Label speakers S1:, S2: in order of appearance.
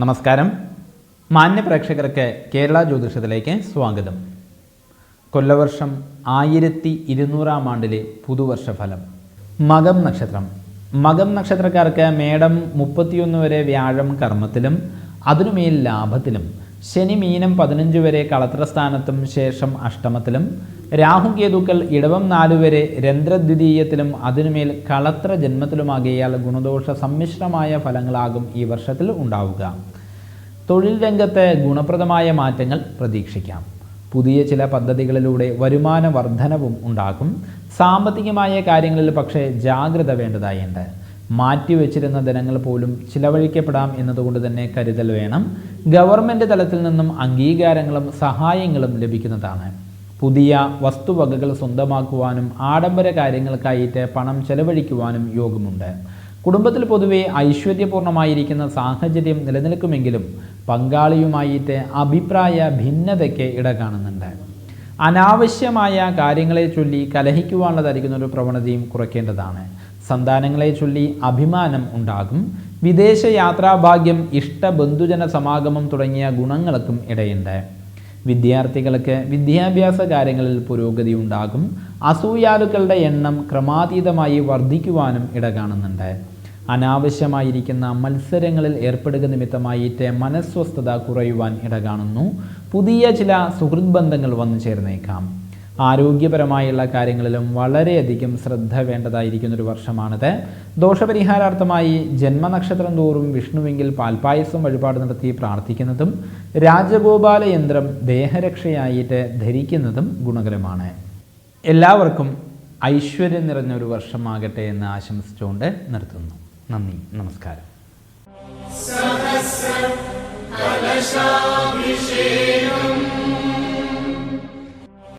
S1: നമസ്കാരം. മാന്യ പ്രേക്ഷകർക്ക് കേരള ജ്യോതിഷത്തിലേക്ക് സ്വാഗതം. കൊല്ലവർഷം ആയിരത്തി ഇരുന്നൂറാം ആണ്ടിലെ പുതുവർഷ ഫലം മകം നക്ഷത്രം. മകം നക്ഷത്രക്കാർക്ക് മേടം മുപ്പത്തിയൊന്ന് വരെ വ്യാഴം കർമ്മത്തിലും അതിനുമേൽ ലാഭത്തിലും ശനി മീനം പതിനഞ്ച് വരെ കളത്രസ്ഥാനത്തും ശേഷം അഷ്ടമത്തിലും രാഹു കേതുക്കൾ ഇടവം നാലു വരെ രന്ധ്രദ്വിതീയത്തിലും അതിനുമേൽ കളത്ര ജന്മത്തിലുമാകിയാൽ ഗുണദോഷ സമ്മിശ്രമായ ഫലങ്ങളാകും ഈ വർഷത്തിൽ ഉണ്ടാവുക. തൊഴിൽ രംഗത്ത് ഗുണപ്രദമായ മാറ്റങ്ങൾ പ്രതീക്ഷിക്കാം. പുതിയ ചില പദ്ധതികളിലൂടെ വരുമാന വർധനവും ഉണ്ടാകും. സാമ്പത്തികമായ കാര്യങ്ങളിൽ പക്ഷേ ജാഗ്രത വേണ്ടതായുണ്ട്. മാറ്റിവെച്ചിരുന്ന ധനങ്ങൾ പോലും ചിലവഴിക്കപ്പെടാം എന്നതുകൊണ്ട് തന്നെ കരുതൽ വേണം. ഗവൺമെന്റ് തലത്തിൽ നിന്നും അംഗീകാരങ്ങളും സഹായങ്ങളും ലഭിക്കുന്നതാണ്. പുതിയ വസ്തുവകകൾ സ്വന്തമാക്കുവാനും ആഡംബര കാര്യങ്ങൾക്കായിട്ട് പണം ചെലവഴിക്കുവാനും യോഗമുണ്ട്. കുടുംബത്തിൽ പൊതുവെ ഐശ്വര്യപൂർണമായിരിക്കുന്ന സാഹചര്യം നിലനിൽക്കുമെങ്കിലും പങ്കാളിയുമായിട്ട് അഭിപ്രായ ഭിന്നതയ്ക്ക് ഇട കാണുന്നുണ്ട് അനാവശ്യമായ കാര്യങ്ങളെ ചൊല്ലി കലഹിക്കുവാനുള്ളതായിരിക്കുന്ന ഒരു പ്രവണതയും കുറയ്ക്കേണ്ടതാണ്. സന്താനങ്ങളെ ചൊല്ലി അഭിമാനം ഉണ്ടാകും. വിദേശ യാത്രാഭാഗ്യം ഇഷ്ട ബന്ധുജന സമാഗമം തുടങ്ങിയ ഗുണങ്ങൾക്കും ഇടയുണ്ട്. വിദ്യാർത്ഥികൾക്ക് വിദ്യാഭ്യാസ കാര്യങ്ങളിൽ പുരോഗതി ഉണ്ടാകും. അസൂയാലുക്കളുടെ എണ്ണം ക്രമാതീതമായി വർദ്ധിക്കുവാനും ഇട കാണുന്നുണ്ട് അനാവശ്യമായിരിക്കുന്ന മത്സരങ്ങളിൽ ഏർപ്പെടുക നിമിത്തമായിട്ട് മനസ്വസ്ഥത കുറയുവാൻ ഇട കാണുന്നു പുതിയ ചില സുഹൃത് ബന്ധങ്ങൾ വന്നു ചേർന്നേക്കാം ആരോഗ്യപരമായുള്ള കാര്യങ്ങളിലും വളരെയധികം ശ്രദ്ധ വേണ്ടതായിരിക്കുന്ന ഒരു വർഷമാണിത്. ദോഷപരിഹാരാർത്ഥമായി ജന്മനക്ഷത്രം തോറും വിഷ്ണുവെങ്കിൽ പാൽപായസം വഴിപാട് നടത്തി പ്രാർത്ഥിക്കുന്നതും രാജഗോപാല യന്ത്രം ദേഹരക്ഷയായിട്ട് ധരിക്കുന്നതും ഗുണകരമാണ്. എല്ലാവർക്കും ഐശ്വര്യം നിറഞ്ഞ ഒരു വർഷമാകട്ടെ എന്ന് ആശംസിച്ചുകൊണ്ട് നിർത്തുന്നു. നന്ദി നമസ്കാരം. സഹസ്രം കലശാഭിഷേക.